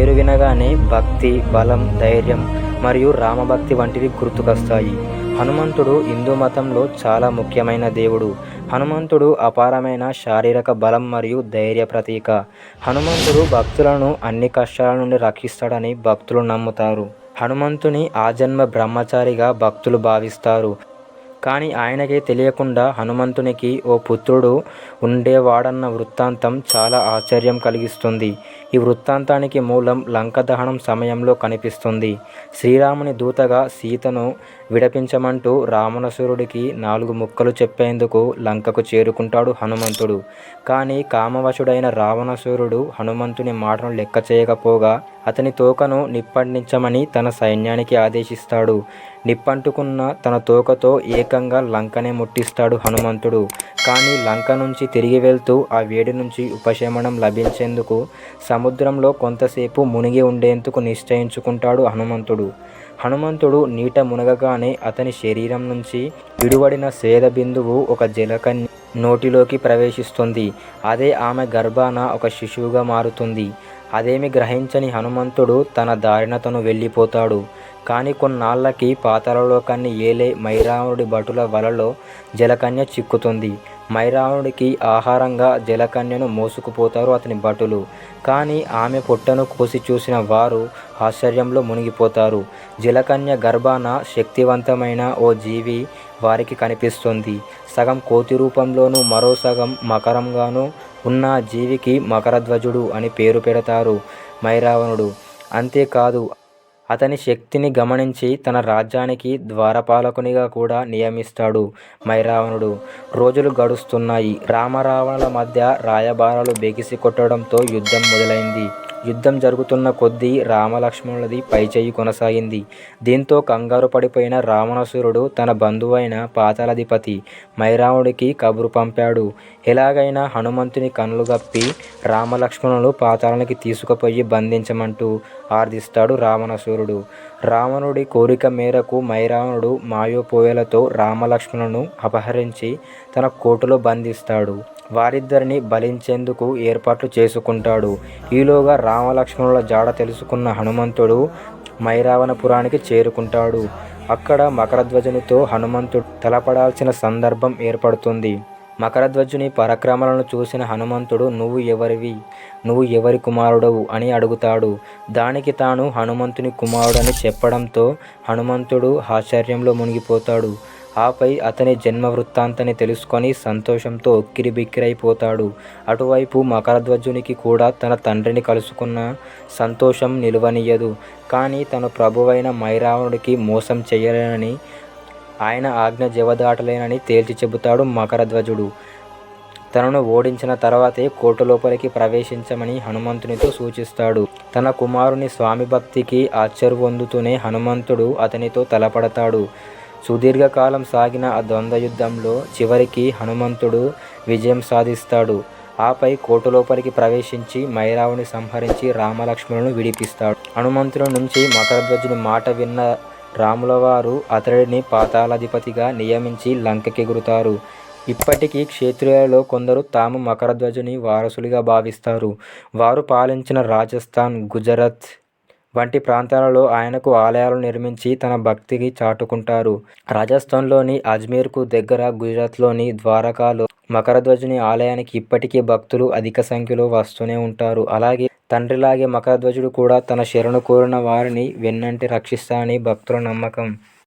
పేరు వినగానే భక్తి బలం ధైర్యం మరియు రామభక్తి వంటివి గుర్తుకొస్తాయి. హనుమంతుడు హిందూ మతంలో చాలా ముఖ్యమైన దేవుడు. హనుమంతుడు అపారమైన శారీరక బలం మరియు ధైర్య ప్రతీక. హనుమంతుడు భక్తులను అన్ని కష్టాల నుండి రక్షిస్తాడని భక్తులు నమ్ముతారు. హనుమంతుని ఆజన్మ బ్రహ్మచారిగా భక్తులు భావిస్తారు. కానీ ఆయనకే తెలియకుండా హనుమంతునికి ఓ పుత్రుడు ఉండేవాడన్న వృత్తాంతం చాలా ఆశ్చర్యం కలిగిస్తుంది. ఈ వృత్తాంతానికి మూలం లంక దహనం సమయంలో కనిపిస్తుంది. శ్రీరాముని దూతగా సీతను విడపించమంటూ రావణాసురుడికి నాలుగు ముక్కలు చెప్పేందుకు లంకకు చేరుకుంటాడు హనుమంతుడు. కానీ కామవశుడైన రావణాసురుడు హనుమంతుని మాటను లెక్క చేయకపోగా అతని తోకను నిప్పండించమని తన సైన్యానికి ఆదేశిస్తాడు. నిప్పంటుకున్న తన తోకతో ఏకంగా లంకనే ముట్టిస్తాడు హనుమంతుడు. కానీ లంక నుంచి తిరిగి వెళ్తూ ఆ వేడి నుంచి ఉపశమనం లభించేందుకు సముద్రంలో కొంతసేపు మునిగి ఉండేందుకు నిశ్చయించుకుంటాడు హనుమంతుడు. హనుమంతుడు నీట మునగగానే అతని శరీరం నుంచి విడువడిన సేద బిందువు ఒక జలకన్య నోటిలోకి ప్రవేశిస్తుంది. అదే ఆమె గర్భాన ఒక శిశువుగా మారుతుంది. అదేమి గ్రహించని హనుమంతుడు తన దారిన తను వెళ్ళిపోతాడు. కానీ కొన్నాళ్ళకి పాతాళలోకాన్ని ఏలే మైరావణుడి భటుల వలలో జలకన్య చిక్కుతుంది. మైరావణుడికి ఆహారంగా జలకన్యను మోసుకుపోతారు అతని భటులు. కానీ ఆమె పొట్టను కోసి చూసిన వారు ఆశ్చర్యంలో మునిగిపోతారు. జలకన్య గర్భాన శక్తివంతమైన ఓ జీవి వారికి కనిపిస్తుంది. సగం కోతి రూపంలోనూ మరో సగం మకరంగానూ ఉన్న జీవికి మకరధ్వజుడు అని పేరు పెడతారు మైరావణుడు. అంతేకాదు అతని శక్తిని గమనించి తన రాజ్యానికి ద్వారపాలకునిగా కూడా నియమిస్తాడు మైరావణుడు. రోజులు గడుస్తున్నాయి. రామరావణుల మధ్య రాయబారాలు బెగిసి కొట్టడంతో యుద్ధం మొదలైంది. యుద్ధం జరుగుతున్న కొద్దీ రామలక్ష్మణులది పైచేయి కొనసాగింది. దీంతో కంగారు పడిపోయిన రావణాసురుడు తన బంధువైన పాతాళాధిపతి మైరావణుడికి కబురు పంపాడు. ఎలాగైనా హనుమంతుని కనులు గప్పి రామలక్ష్మణులు పాతాళానికి తీసుకుపోయి బంధించమంటూ ఆర్థిస్తాడు రావణాసురుడు. రావణుడి కోరిక మేరకు మైరావణుడు మాయోపోయలతో రామలక్ష్మణులను అపహరించి తన కోటలో బంధిస్తాడు. వారిద్దరిని బలించేందుకు ఏర్పాట్లు చేసుకుంటాడు. ఈలోగా రామలక్ష్మణుల జాడ తెలుసుకున్న హనుమంతుడు మైరావణపురానికి చేరుకుంటాడు. అక్కడ మకరధ్వజునితో హనుమంతుడు తలపడాల్సిన సందర్భం ఏర్పడుతుంది. మకరధ్వజుని పరక్రమలను చూసిన హనుమంతుడు నువ్వు ఎవరివి? నువ్వు ఎవరి కుమారుడవు? అని అడుగుతాడు. దానికి తాను హనుమంతుని కుమారుడని చెప్పడంతో హనుమంతుడు ఆశ్చర్యంలో మునిగిపోతాడు. ఆపై అతని జన్మ వృత్తాంతాన్ని తెలుసుకొని సంతోషంతో ఉక్కిరిబిక్కిరైపోతాడు అటువైపు మకరధ్వజునికి కూడా తన తండ్రిని కలుసుకున్న సంతోషం నిలువనీయదు కానీ తన ప్రభువైన మైరావణుడికి మోసం చేయలేనని ఆయన ఆజ్ఞ జవదాటలేనని తేల్చి చెబుతాడు మకరధ్వజుడు. తనను ఓడించిన తర్వాతే కోట లోపలికి ప్రవేశించమని హనుమంతునితో సూచిస్తాడు. తన కుమారుని స్వామి భక్తికి ఆశ్చర్యపొందుతూనే హనుమంతుడు అతనితో తలపడతాడు. సుదీర్ఘకాలం సాగిన ఆ ద్వంద్వ యుద్ధంలో చివరికి హనుమంతుడు విజయం సాధిస్తాడు. ఆపై కోట లోపలికి ప్రవేశించి మైరావుని సంహరించి రామలక్ష్మణులను విడిపిస్తాడు. హనుమంతుని నుంచి మకరధ్వజుని మాట విన్న రాములవారు అతడిని పాతాళాధిపతిగా నియమించి లంకకెగురుతారు ఇప్పటికీ క్షేత్రియులలో కొందరు తాము మకరధ్వజుని వారసులుగా భావిస్తారు. వారు పాలించిన రాజస్థాన్ గుజరాత్ వంటి ప్రాంతాలలో ఆయనకు ఆలయాలు నిర్మించి తన భక్తికి చాటుకుంటారు. రాజస్థాన్లోని అజ్మీర్కు దగ్గర గుజరాత్లోని ద్వారకాలో మకరధ్వజుని ఆలయానికి ఇప్పటికీ భక్తులు అధిక సంఖ్యలో వస్తూనే ఉంటారు. అలాగే తండ్రిలాగే మకరధ్వజుడు కూడా తన శరణు కోరిన వారిని వెన్నంటి రక్షిస్తానని భక్తుల నమ్మకం.